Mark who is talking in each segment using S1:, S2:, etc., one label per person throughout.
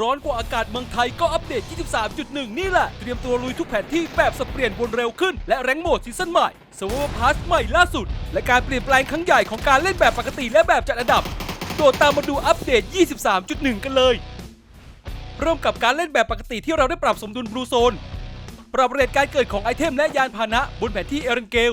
S1: ร้อนกว่าอากาศเมืองไทยก็อัปเดต 23.1 นี่แหละ เตรียมตัวลุยทุกแผนที่แบบสเปลี่ยนบนเร็วขึ้น และแรงโหมดซีซั่นใหม่สวอพาสใหม่ล่าสุด และการเปลี่ยนแปลงครั้งใหญ่ของการเล่นแบบปกติและแบบจัดอันดับโดดตามมาดูอัปเดต 23.1 กันเลย เริ่มกับการเล่นแบบปกติที่เราได้ปรับสมดุลบลูโซน ปรับเรทการเกิดของไอเทมและยานพาหนะบนแผนที่เอรันเกล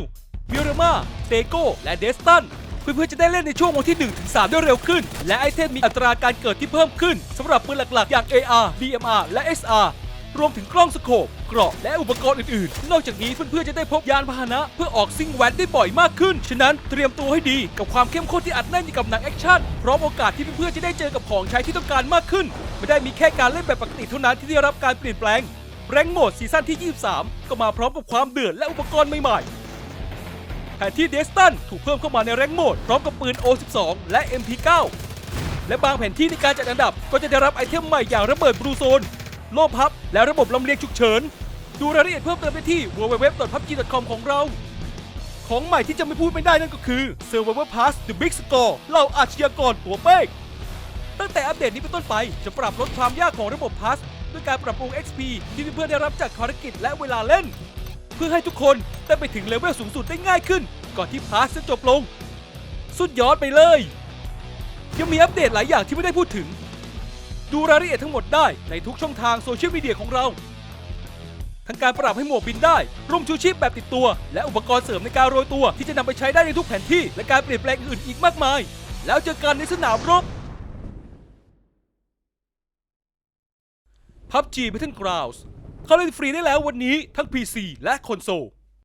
S1: มิรามาเตโกและเดสตัน เพื่อๆจะได้เล่นในช่วงวันที่ 1-3 ได้เร็วขึ้น และไอเทมมีอัตราการเกิดที่เพิ่มขึ้นสำหรับปืนหลักๆ อย่าง AR DMR และ SR รวมถึงกล้องสโคปเกราะและอุปกรณ์อื่นๆ นอกจากนี้เพื่อนๆ จะได้พบยานพาหนะ เพื่อออกซิ่งแวนได้บ่อยมากขึ้น ฉะนั้นเตรียมตัวให้ดีกับความเข้มข้นที่อัดแน่นอยู่กับหนังแอคชั่น พร้อมโอกาสที่เพื่อนๆ จะได้เจอกับของใช้ที่ต้องการมากขึ้น ไม่ได้มีแค่การเล่นแบบปกติเท่านั้นที่ได้รับการเปลี่ยนแปลงแรงโหมดซีซั่นที่ 23 ก็มาพร้อมกับความเดือดและอุปกรณ์ใหม่ๆ แผนที่เดสตันถูกเพิ่มเข้ามาในแรงโหมด พร้อมกับปืน O12 และ MP9 และบางแผนที่ในการจัดอันดับก็จะได้รับไอเทมใหม่อย่างระเบิดบลูโซน โล่พับ และระบบลำเลียงฉุกเฉิน ดูรายละเอียดเพิ่มเติมได้ที่ www.pubg.com ของเรา ของใหม่ที่จะไม่พูดไม่ได้นั่นก็คือ Survivor Pass The Big Score เหล่าอาชญากรตัวเป้งตั้งแต่อัปเดตนี้เป็นต้นไปจะปรับลดความยากของระบบพาสด้วยการปรับปรุง XP ที่เพื่อนได้รับจากภารกิจและเวลาเล่น เพื่อให้ทุกคนได้ไปถึงเลเวลสูงสุดได้ง่ายขึ้น ก่อนที่พาสจะจบลง สุดยอดไปเลย ยังมีอัปเดตหลายอย่างที่ไม่ได้พูดถึง ดูรายละเอียดทั้งหมดได้ในทุกช่องทางโซเชียลมีเดียของเรา ทั้งการปรับให้หมวกบินได้ร่มชูชีพแบบติดตัว และอุปกรณ์เสริมในการโรยตัวที่จะนำไปใช้ได้ในทุกแผนที่ และการเปลี่ยนแปลงอื่นอีกมากมาย แล้วเจอกันในสนามรบ PUBG Battlegrounds เข้าเล่นฟรีได้แล้ววันนี้ทั้ง PC และคอนโซล